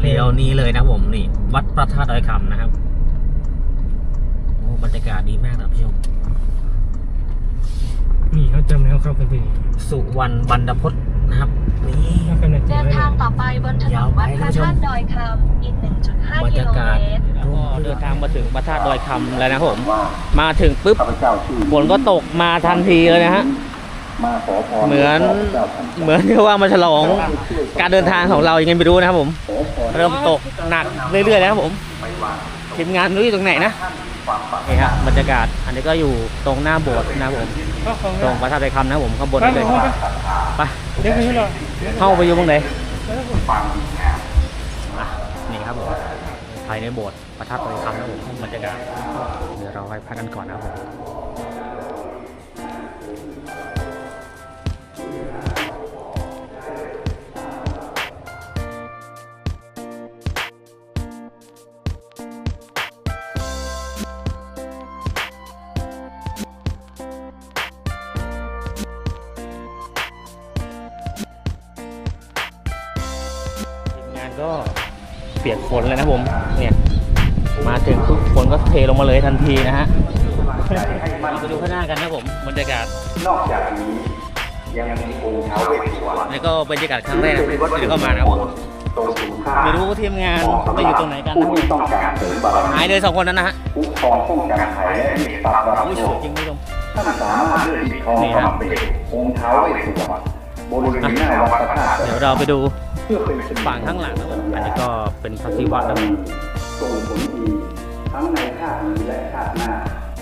เลี้ยวนี้เลยนะครับผมนี่ วัดพระธาตุดอยคำนะครับโอ้บรรยากาศดีมากนะครับผู้ชมนี่เขาจำแล้วเข้าไปที่นี่สุวรรณบรรพตนะครับนี่เข้าไปในตัวเดินเลยทางต่อไปบนถนนวัดพระธาตุดอยคำอีก1.5บรรกิยาโลกาศเมตรก็เดินทางมาถึงพระธาตุดอยคำแล้วนะครับผม มาถึงปุ๊บฝนก็ตกมาทันทีเลยนะฮะมาขอพร เหมือนเหมือนที่ว่ามาฉลองการเดินทางของเรายังไงไม่รู้นะครับผม เริ่มตกหนักเรื่อยๆแล้วครับผมทีมงานไม่รู้อยู่ตรงไหนนะนี่ฮะบรรยากาศอันนี้ก็อยู่ตรงหน้าโบสถ์นะครับผมเข้าของตรงพระธาตุดอยคำนะครับผมข้างบนไปนี่เลยเข้าไปไปเดี๋ยวไปที่เราเข้าไปอยู่ตรงไหนอะนี่ครับผมภายในโบสถ์พระธาตุดอยคำนะครับผมบรรยากาศเดี๋ยวเราไปพักกันก่อนนะครับผม ก็เปียกฝนเลยนะผม เนี่ย มาถึงทุกฝนก็เทลงมาเลยทันทีนะฮะเราไปดูข้างหน้ากันนะผมบรรยากาศ นอกจากนี้ยังมีองค์ท้าวเวสสุวรรณนี่ก็บรรยากาศครั้งแรกนะเดี๋ยวก็มานะครับผมตรงสูงค่าไม่รู้ว่าทีมงานไปอยู่ตรงไหนกันนะผู้ผมที่ต้องการเสริมบารมีหายเลยสองคนนั้นนะฮะคุ้มครองป้องกันภัยและเมตตาบารโอ้ยมีสวยจริงคุณผู้ชมท่านสามารถเลื่อนปิดทองนี่กฮะระเบนองค์ท้าวเวสสุวรรณบริเวณหน้าวัดพระธาตุเดี๋ยวเราไปดูเพื่อเป็นสิริ ฝั่งข้างหลังนะผมอันนี้ก็เป็นพระศิวะนะผมส่งผลดีทั้งในชาตินี้และชาติหน้า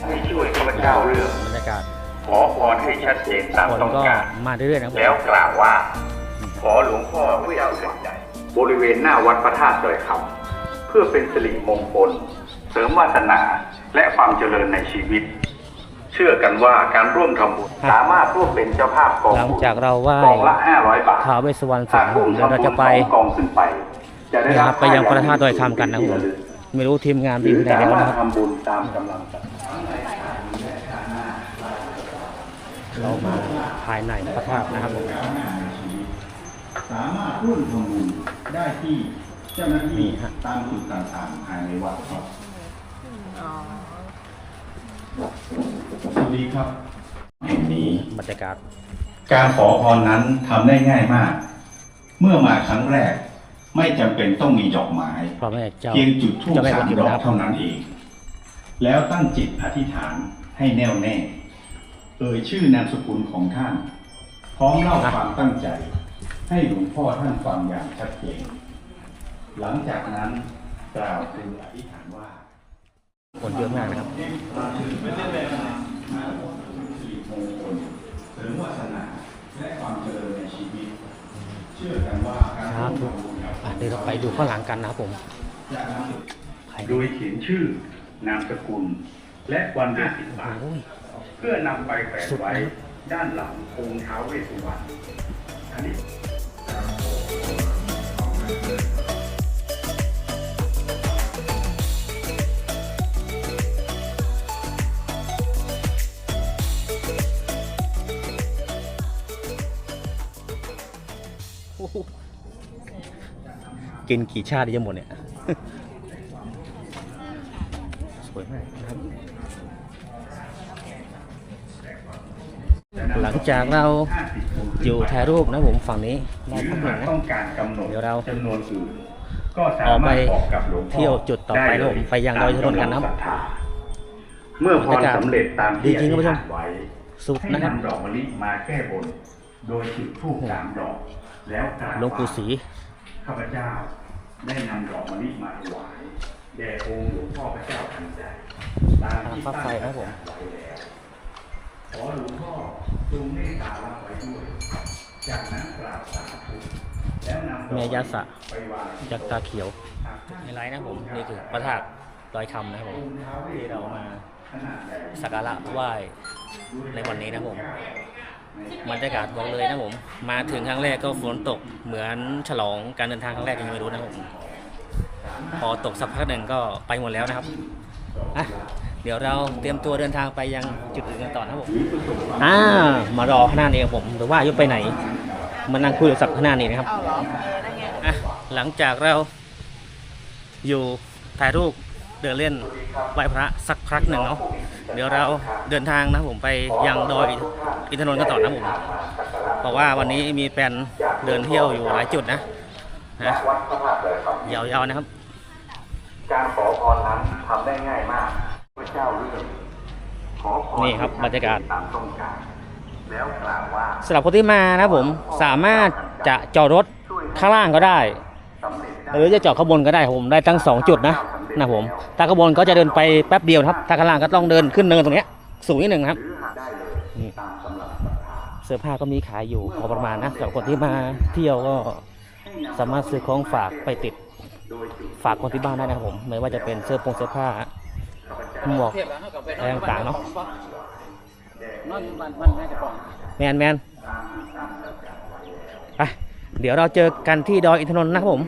ให้ช่วยข้าพเจ้าเรื่องบรรยากาศขอพรให้ชัดเจนตามคนต้องก็การมาเรื่อยๆนะผมแล้วกล่าวว่า ขอหลวงพ่อเวสสุวรรณบริเวณหน้าวัดพระธาตุดอยคำเพื่อเป็นสิริมงคล เสริมวาสนาและความเจริญในชีวิต เชื่อกันว่าการร่วมทำบุญสามารถร่วมเป็นเจ้าภาพกองหลังบุญจากเราไหว้กองละ500บาทท้าวเวสสวรรณเสร็หาจกนะผร่วมมเดี๋ยวทำเราบุจะญไปสองกองขึ้นไปจะได้นะรัครับบไปยังพระธาตุดอยคำกันนะครับผมไม่รู้ทีมงานไปหอรืยู่อไหนสาแล้วมารนะถครับทำบุญตามกำลังศรัทธาเรามาภายในพระธาตุนะครับผมสามารถร่วมทำบุญได้ที่เจ้าหน้าที่นี่ฮะตามจุดต่างๆภายในวัดครับ สวัสดีครับแห่งนี้บรรยากาศการขอพรนั้นทำได้ง่ายมาก เมื่อมาครั้งแรก ไม่จำเป็นต้องมีดอกไม้ พระแม่เจ้า เพียงจุดธูปเจ้าแม่สากวนมอิมดอกนะครับเท่านั้นเอง แล้วตั้งจิตอธิษฐานให้แน่วแน่ เอ่ยชื่อนามสกุลของท่าน พร้อมเล่าความตั้งใจ ให้หลวงพ่อท่านฟังอย่างชัดเจน หลังจากนั้นกล่าวคืออธิษฐานว่า คนเยอะมากนะครับไม่ได้เลยมาขอสิริมงคลเสริมวาสนาและความเจริญในชีวิตเชื่อกันว่าการสาธุทำบุญกับอะเดี๋ยวเราไปดูข้างหลังกันนะครับผมจะนำใครโดยเขียนชื่อนามสกุล และวันเดือนสิบบาทโอ้ยเพื่อนำไปแฝงไว้ด้านหลังองค์ท้าวเวสสุวรรณอันนี้ กินกี่ชาติจะหมดเนี่ย สวยมากนะครับ หลังจากเราอยู่ถ่ายรูปนะผมฝั่งนี้หได้รือพักหนึ่หางกนะต้องการกำหนดเดี๋ยวเราจำนวนอื่นก็สาออกไปมารถบอกกับหลวงพ่อเที่ยวจุดต่อไปนะผมไปยังดอยชะนนกันนะครับตามกำลังศรัทธาเมื่อพรสำเร็จตามที่ดีจริงครับผู้ชมอธิษฐานไว้สุดให้นะครับนำดอกมะลิมาแก้บน โดยจุดธูปสามดอก แล้วกล่าวหลวงปู่ศรี ข้าพเจ้าได้นำดอกมะลิมาถวายแด่องค์หลวงพ่อพระเจ้าทันใจตามที่ฟ้าตั้งไฟครับผมไว้แล้วขอหลวงพ่อจงเมตตารับไว้ด้วย จากนั้นกราบสาธุแล้วนำดอกแม่ยาสะไปวางที่ยักษ์ตาเขียวไฮไลท์นะผมนี่คือพระธาตุดอยคำนะครับผมที่เรามาขนาดใหญ่สักการะไหว้ในวันนี้นะผม บรรยากาศบอกเลยนะผม มาถึงครั้งแรกก็ฝนตกเหมือนฉลองการเดินทางครั้งแรกยังไม่รู้นะผมพอตกสักพักหนึ่งก็ไปหมดแล้วนะครับอะเดี๋ยวเราเตรียมตัวเดินทางไปยังจุดอื่นกันต่อนะครับผมอ่ามารอข้างหน้านี้ครับผมหรือว่ายุบไปไหน มานั่งคุยกับสับข้างหน้านี้นะครับอะหลังจากเราอยู่ถ่ายรูป เดินเล่นไหว้พระสักพักหนึ่งเนาะเดี๋ยวเราเดินทางนะครับผมไปยังดอยอินทนนท์กันต่อนะผมเพราะว่าวันนี้มีแปลนเดินเที่ยวอยู่หลายจุดนะนะยาวๆนะครับ การขอพรนั้นทำได้ง่ายมากพระเจ้าเลือกขอพรนี่ครับบรรยากาศตามต้องการแล้วกล่าวว่าสำหรับคนที่มานะครับผมสามารถจะจอดรถข้างล่างก็ได้สำเร็จได้หรือจะจอดข้างบนก็ได้ครับผมได้ทั้งสองจุดนะ นะผมถ้าข้างบนก็จะเดินไปแป๊บเดียวครับถ้าข้างล่างก็ต้องเดินขึ้นเนินตรงนี้สูงนิดหนึ่งครับเลยนี่เสื้อผ้าก็มีขายอยู่พอประมาณนะสำหรับคนที่มาเที่ยวก็สามารถซื้อของฝากไปติดโดยจุดฝากคนที่บ้านได้นะครับผมไม่ว่าจะเป็นเสื้อผงเสื้อผ้าหมวกอะไรต่างๆเนาะแมนแมนไปเดี๋ยวเราเจอกันที่ดอยอินทนนท์นะครับผม